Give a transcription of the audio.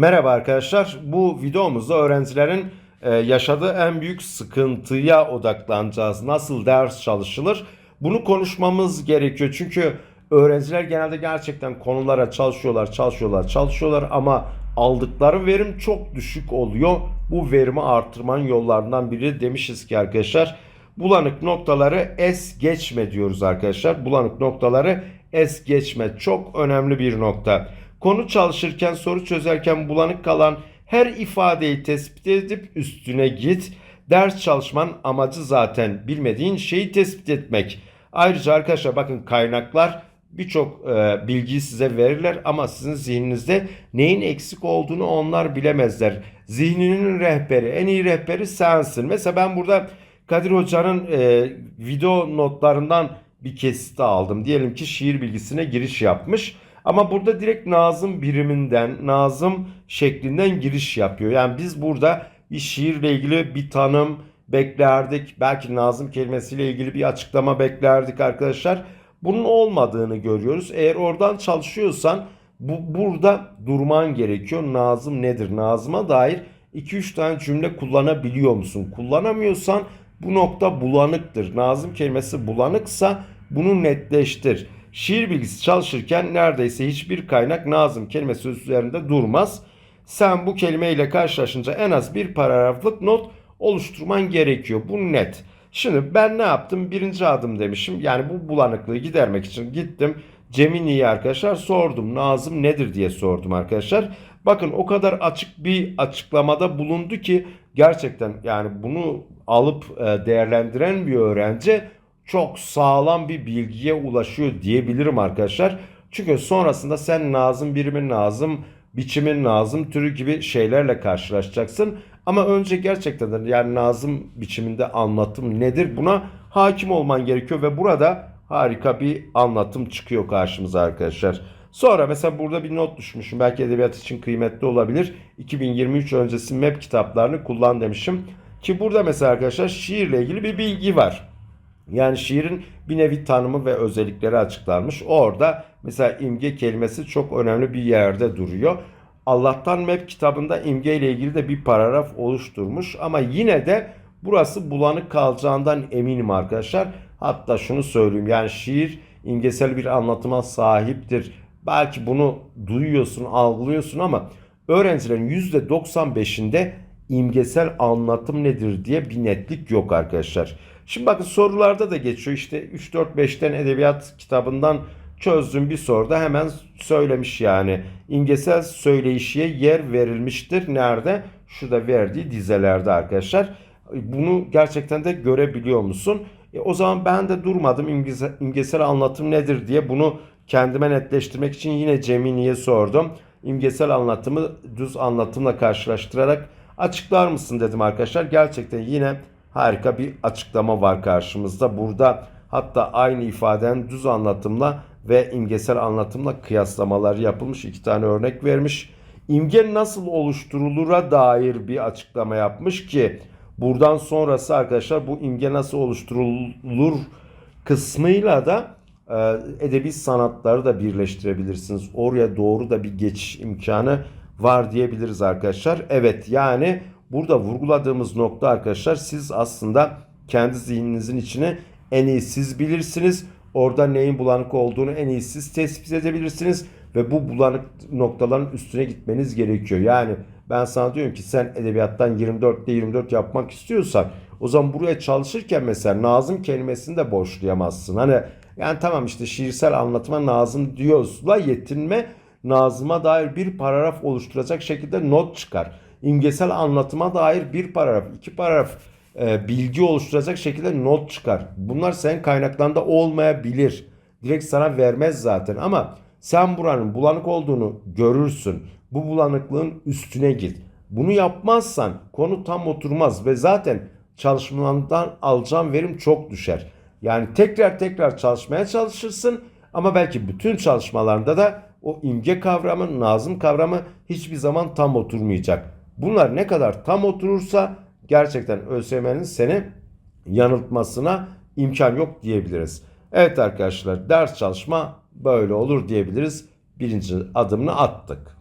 Merhaba arkadaşlar. Bu videomuzda öğrencilerin e, yaşadığı en büyük sıkıntıya odaklanacağız. Nasıl ders çalışılır? Bunu konuşmamız gerekiyor. Çünkü öğrenciler genelde gerçekten konulara çalışıyorlar, çalışıyorlar, çalışıyorlar ama aldıkları verim çok düşük oluyor. Bu verimi artırmanın yollarından biri demişiz ki arkadaşlar. Bulanık noktaları es geçme diyoruz arkadaşlar. Bulanık noktaları es geçme çok önemli bir nokta. Konu çalışırken, soru çözerken bulanık kalan her ifadeyi tespit edip üstüne git. Ders çalışman amacı zaten bilmediğin şeyi tespit etmek. Ayrıca arkadaşlar bakın kaynaklar birçok e, bilgiyi size verirler ama sizin zihninizde neyin eksik olduğunu onlar bilemezler. Zihninin rehberi, en iyi rehberi sensin. Mesela ben burada Kadir Hoca'nın e, video notlarından bir kesit aldım. Diyelim ki şiir bilgisine giriş yapmış. Ama burada direkt Nazım biriminden, Nazım şeklinden giriş yapıyor. Yani biz burada bir şiirle ilgili bir tanım beklerdik. Belki Nazım kelimesiyle ilgili bir açıklama beklerdik arkadaşlar. Bunun olmadığını görüyoruz. Eğer oradan çalışıyorsan bu burada durman gerekiyor. Nazım nedir? Nazıma dair 2-3 tane cümle kullanabiliyor musun? Kullanamıyorsan bu nokta bulanıktır. Nazım kelimesi bulanıksa bunu netleştir. Şiir bilgisi çalışırken neredeyse hiçbir kaynak Nazım kelimesi üzerinde durmaz. Sen bu kelimeyle karşılaşınca en az bir paragraflık not oluşturman gerekiyor. Bu net. Şimdi ben ne yaptım? Birinci adım demişim. Yani bu bulanıklığı gidermek için gittim. Cemini'ye arkadaşlar sordum. Nazım nedir diye sordum arkadaşlar. Bakın o kadar açık bir açıklamada bulundu ki gerçekten yani bunu alıp e, değerlendiren bir öğrenci çok sağlam bir bilgiye ulaşıyor diyebilirim arkadaşlar. Çünkü sonrasında sen Nazım birimin Nazım, biçimin Nazım türü gibi şeylerle karşılaşacaksın. Ama önce gerçekten de yani Nazım biçiminde anlatım nedir buna hakim olman gerekiyor ve burada harika bir anlatım çıkıyor karşımıza arkadaşlar. Sonra mesela burada bir not düşmüşüm. Belki edebiyat için kıymetli olabilir. 2023 öncesi MEP kitaplarını kullan demişim. Ki burada mesela arkadaşlar şiirle ilgili bir bilgi var. Yani şiirin bir nevi tanımı ve özellikleri açıklanmış. Orada mesela imge kelimesi çok önemli bir yerde duruyor. Allah'tan Map kitabında imge ile ilgili de bir paragraf oluşturmuş ama yine de burası bulanık kalacağından eminim arkadaşlar. Hatta şunu söyleyeyim yani şiir imgesel bir anlatıma sahiptir. Belki bunu duyuyorsun, algılıyorsun ama öğrencilerin %95'inde imgesel anlatım nedir diye bir netlik yok arkadaşlar. Şimdi bakın sorularda da geçiyor işte 3-4-5'ten edebiyat kitabından çözdüğüm bir soruda hemen söylemiş yani. İmgesel söyleyişiye yer verilmiştir. Nerede? Şurada verdiği dizelerde arkadaşlar. Bunu gerçekten de görebiliyor musun? E, o zaman ben de durmadım imgesel, imgesel anlatım nedir diye bunu kendime netleştirmek için yine Cemini'ye sordum. İmgesel anlatımı düz anlatımla karşılaştırarak açıklar mısın dedim arkadaşlar. Gerçekten yine harika bir açıklama var karşımızda. Burada hatta aynı ifadenin düz anlatımla ve imgesel anlatımla kıyaslamalar yapılmış. iki tane örnek vermiş. İmge nasıl oluşturulura dair bir açıklama yapmış ki buradan sonrası arkadaşlar bu imge nasıl oluşturulur kısmıyla da e, edebi sanatları da birleştirebilirsiniz. Oraya doğru da bir geçiş imkanı var diyebiliriz arkadaşlar. Evet yani burada vurguladığımız nokta arkadaşlar siz aslında kendi zihninizin içine en iyi siz bilirsiniz. Orada neyin bulanık olduğunu en iyi siz tespit edebilirsiniz ve bu bulanık noktaların üstüne gitmeniz gerekiyor. Yani ben sana diyorum ki sen edebiyattan 24'te 24 yapmak istiyorsan o zaman buraya çalışırken mesela Nazım kelimesini de boşlayamazsın. Hani yani tamam işte şiirsel anlatıma Nazım diyoruzla yetinme Nazım'a dair bir paragraf oluşturacak şekilde not çıkar. İmgesel anlatıma dair bir paragraf, iki paragraf e, bilgi oluşturacak şekilde not çıkar. Bunlar senin kaynaklarında olmayabilir. Direkt sana vermez zaten ama sen buranın bulanık olduğunu görürsün. Bu bulanıklığın üstüne git. Bunu yapmazsan konu tam oturmaz ve zaten çalışmalarından alacağın verim çok düşer. Yani tekrar tekrar çalışmaya çalışırsın ama belki bütün çalışmalarında da o imge kavramı, nazım kavramı hiçbir zaman tam oturmayacak. Bunlar ne kadar tam oturursa gerçekten ÖSYM'nin seni yanıltmasına imkan yok diyebiliriz. Evet arkadaşlar ders çalışma böyle olur diyebiliriz. Birinci adımını attık.